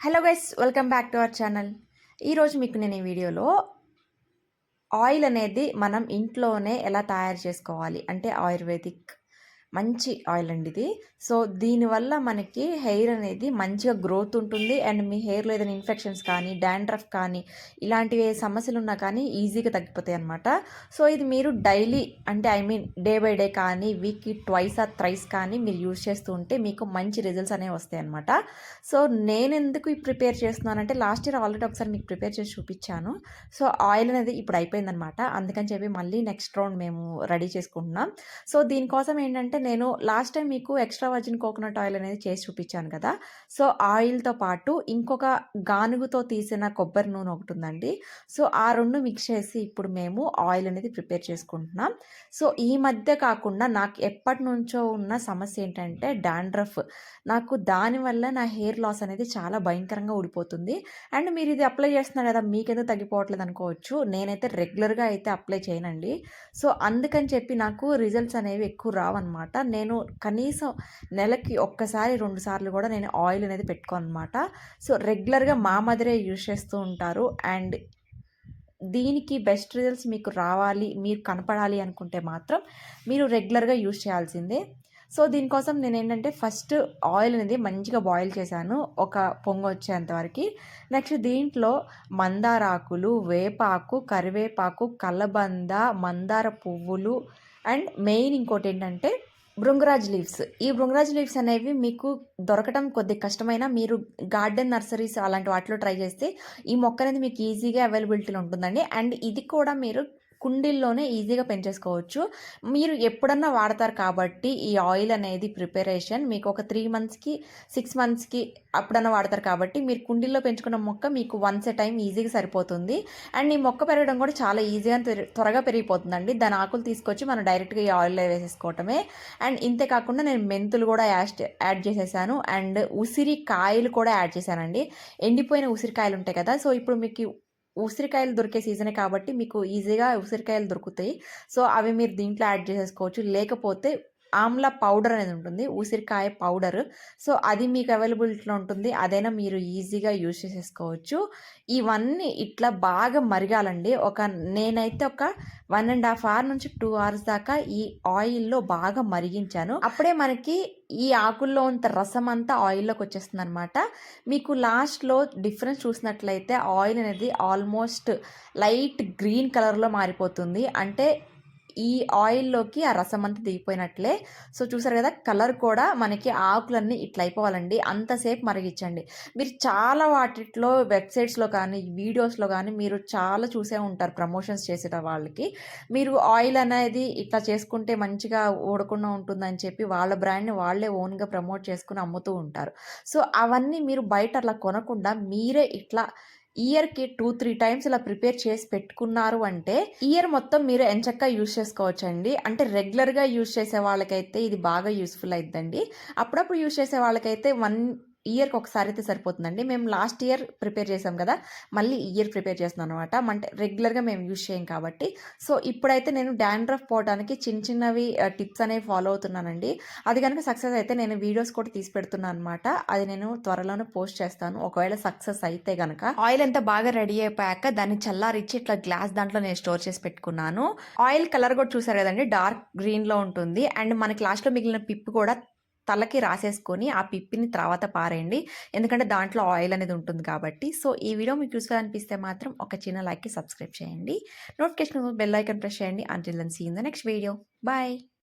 Hello guys welcome back to our channel. ఈరోజు మీకు నేను ఈ వీడియోలో ఆయిల్ అనేది మనం ఇంట్లోనే ఎలా తయారు చేసుకోవాలి? అంటే ఆయుర్వేదిక్ మంచి ఆయిల్ అండి ఇది. సో దీనివల్ల మనకి హెయిర్ అనేది మంచిగా గ్రోత్ ఉంటుంది. అండ్ మీ హెయిర్లో ఏదైనా ఇన్ఫెక్షన్స్ కానీ డాండ్రఫ్ కానీ ఇలాంటివి సమస్యలు ఉన్నా కానీ ఈజీగా తగ్గిపోతాయి అనమాట సో ఇది మీరు డైలీ అంటే I mean day by day కానీ వీక్కి ట్వైస్ ఆర్ థ్రైస్ కానీ మీరు యూజ్ చేస్తూ ఉంటే మీకు మంచి రిజల్ట్స్ అనేవి వస్తాయి అనమాట సో నేను ఎందుకు ప్రిపేర్ చేస్తున్నానంటే లాస్ట్ ఇయర్ ఆల్రెడీ ఒకసారి మీకు ప్రిపేర్ చేసి చూపించాను. సో ఆయిల్ అనేది ఇప్పుడు అయిపోయిందనమాట అందుకని చెప్పి మళ్ళీ నెక్స్ట్ రౌండ్ మేము రెడీ చేసుకుంటున్నాం. సో దీనికోసం ఏంటంటే నేను లాస్ట్ టైం మీకు ఎక్స్ట్రా వర్జిన్ కోకోనట్ ఆయిల్ అనేది చేసి చూపించాను కదా. సో ఆయిల్తో పాటు ఇంకొక గానుగుతో తీసిన కొబ్బరి నూనె ఒకటి ఉందండి. సో ఆ రెండు మిక్స్ చేసి ఇప్పుడు మేము ఆయిల్ అనేది ప్రిపేర్ చేసుకుంటున్నాం. సో ఈ మధ్య కాకుండా నాకు ఎప్పటి నుంచో ఉన్న సమస్య ఏంటంటే డాండ్రఫ్ నాకు దానివల్ల నా హెయిర్ లాస్ అనేది చాలా భయంకరంగా ఊడిపోతుంది. అండ్ మీరు ఇది అప్లై చేస్తున్నారు కదా మీకెందుకు తగ్గిపోవట్లేదు అనుకోవచ్చు. నేనైతే రెగ్యులర్గా అయితే అప్లై చేయనండి. సో అందుకని చెప్పి నాకు రిజల్ట్స్ అనేవి ఎక్కువ రావన్నమాట. నేను కనీసం నెలకి ఒక్కసారి రెండు సార్లు కూడా నేను ఆయిల్ అనేది పెట్టుకోనమాట సో రెగ్యులర్గా మా మదరే యూజ్ చేస్తూ ఉంటారు. అండ్ దీనికి బెస్ట్ రిజల్ట్స్ మీకు రావాలి మీరు కనపడాలి అనుకుంటే మాత్రం మీరు రెగ్యులర్గా యూజ్ చేయాల్సిందే. సో దీనికోసం నేను ఏంటంటే ఫస్ట్ ఆయిల్ అనేది మంచిగా బాయిల్ చేశాను. ఒక పొంగ వచ్చేంతవరకు నెక్స్ట్ దీంట్లో మందారాకులు వేపాకు కరివేపాకు కలబంద మందార పువ్వులు అండ్ మెయిన్ ఇంకోటి ఏంటంటే భృంగరాజ్ లీవ్స్. ఈ భృంగరాజ్ లీవ్స్ అనేవి మీకు దొరకటం కొద్ది కష్టమైన మీరు గార్డెన్ నర్సరీస్ అలాంటి వాటిలో ట్రై చేస్తే ఈ మొక్క అనేది మీకు ఈజీగా అవైలబిలిటీలో ఉంటుందండి. అండ్ ఇది కూడా మీరు కుండీల్లోనే ఈజీగా పెంచేసుకోవచ్చు. మీరు ఎప్పుడన్నా వాడతారు కాబట్టి ఈ ఆయిల్ అనేది ప్రిపరేషన్. మీకు ఒక త్రీ మంత్స్కి సిక్స్ మంత్స్కి అప్పుడన్నా వాడతారు కాబట్టి మీరు కుండీల్లో పెంచుకున్న మొక్క మీకు వన్స్ ఎ టైం ఈజీగా సరిపోతుంది. అండ్ ఈ మొక్క పెరగడం కూడా చాలా ఈజీగా త్వరగా పెరిగిపోతుందండి. దాని ఆకులు తీసుకొచ్చి మనం డైరెక్ట్గా ఈ ఆయిల్లో వేసేసుకోవటమే. అండ్ ఇంతే కాకుండా నేను మెంతులు కూడా యాడ్ యాడ్ చేసేసాను. అండ్ ఉసిరి కాయలు కూడా యాడ్ చేశానండి. ఎండిపోయిన ఉసిరికాయలు ఉంటాయి కదా సో ఇప్పుడు మీకు ఉసిరికాయలు దొరికే సీజనే కాబట్టి మీకు ఈజీగా ఉసిరికాయలు దొరుకుతాయి. సో అవి మీరు దీంట్లో యాడ్ చేసేసుకోవచ్చు. లేకపోతే ఆమ్లా పౌడర్ అనేది ఉంటుంది ఉసిరికాయ పౌడర్. సో అది మీకు అవైలబిలిటీలో ఉంటుంది. అదైనా మీరు ఈజీగా యూజ్ చేసేసుకోవచ్చు. ఇవన్నీ ఇట్లా బాగా మరగాలండి. ఒక నేనైతే ఒక వన్ అండ్ హాఫ్ అవర్ నుంచి టూ అవర్స్ దాకా ఈ ఆయిల్లో బాగా మరిగించాను. అప్పుడే మనకి ఈ ఆకుల్లో అంత రసం అంతా ఆయిల్లోకి వచ్చేస్తుంది అనమాట మీకు లాస్ట్లో డిఫరెన్స్ చూసినట్లయితే ఆయిల్ అనేది ఆల్మోస్ట్ లైట్ గ్రీన్ కలర్లో మారిపోతుంది. అంటే ఈ ఆయిల్లోకి ఆ రసం అంతా దిగిపోయినట్లే. సో చూసారు కదా కలర్ కూడా మనకి ఆకులన్నీ ఇట్లా అయిపోవాలండి. అంతసేపు మరిగించండి. మీరు చాలా వాటిలో వెబ్సైట్స్లో కానీ వీడియోస్లో కానీ మీరు చాలా చూసే ఉంటారు ప్రమోషన్స్ చేసేట వాళ్ళకి. మీరు ఆయిల్ అనేది ఇట్లా చేసుకుంటే మంచిగా ఓడకుండా ఉంటుందని చెప్పి వాళ్ళ బ్రాండ్ని వాళ్ళే ఓన్గా ప్రమోట్ చేసుకుని అమ్ముతూ ఉంటారు. సో అవన్నీ మీరు బయట అట్లా కొనకుండా మీరే ఇట్లా ఇయర్కి టూ త్రీ టైమ్స్ ఇలా ప్రిపేర్ చేసి పెట్టుకున్నారు అంటే ఇయర్ మొత్తం మీరు ఎంచక్క యూస్ చేసుకోవచ్చండి. అంటే రెగ్యులర్గా యూస్ చేసే వాళ్ళకైతే ఇది బాగా యూస్ఫుల్ అయిద్దండి. అప్పుడప్పుడు యూస్ చేసే వాళ్ళకైతే వన్ ఇయర్కి ఒకసారి అయితే సరిపోతుందండి. మేము లాస్ట్ ఇయర్ ప్రిపేర్ చేసాం కదా మళ్ళీ ఇయర్ ప్రిపేర్ చేస్తున్నాం అనమాట అంటే రెగ్యులర్గా మేము యూజ్ చేయం కాబట్టి. సో ఇప్పుడైతే నేను డాండ్రఫ్ పోవడానికి చిన్న చిన్నవి టిప్స్ అనేవి ఫాలో అవుతున్నానండి. అది కనుక సక్సెస్ అయితే నేను వీడియోస్ కూడా తీసి పెడుతున్నాను అనమాట అది నేను త్వరలోనే పోస్ట్ చేస్తాను. ఒకవేళ సక్సెస్ అయితే కనుక ఆయిల్ అంతా బాగా రెడీ అయిపోయాక దాన్ని చల్లారిచ్చి ఇట్లా గ్లాస్ దాంట్లో నేను స్టోర్ చేసి పెట్టుకున్నాను. ఆయిల్ కలర్ కూడా చూసారు కదండి డార్క్ గ్రీన్లో ఉంటుంది. అండ్ మనకి లాస్ట్లో మిగిలిన పిప్పు కూడా తలకి రాసేసుకొని ఆ పిప్పిని తర్వాత పారేయండి. ఎందుకంటే దాంట్లో ఆయిల్ అనేది ఉంటుంది కాబట్టి. సో ఈ వీడియో మీకు యూస్ఫుల్ అనిపిస్తే మాత్రం ఒక చిన్న లైక్కి సబ్స్క్రైబ్ చేయండి. నోటిఫికేషన్ బెల్ ఐకన్ ప్రెస్ చేయండి. Until then see in the next video. Bye.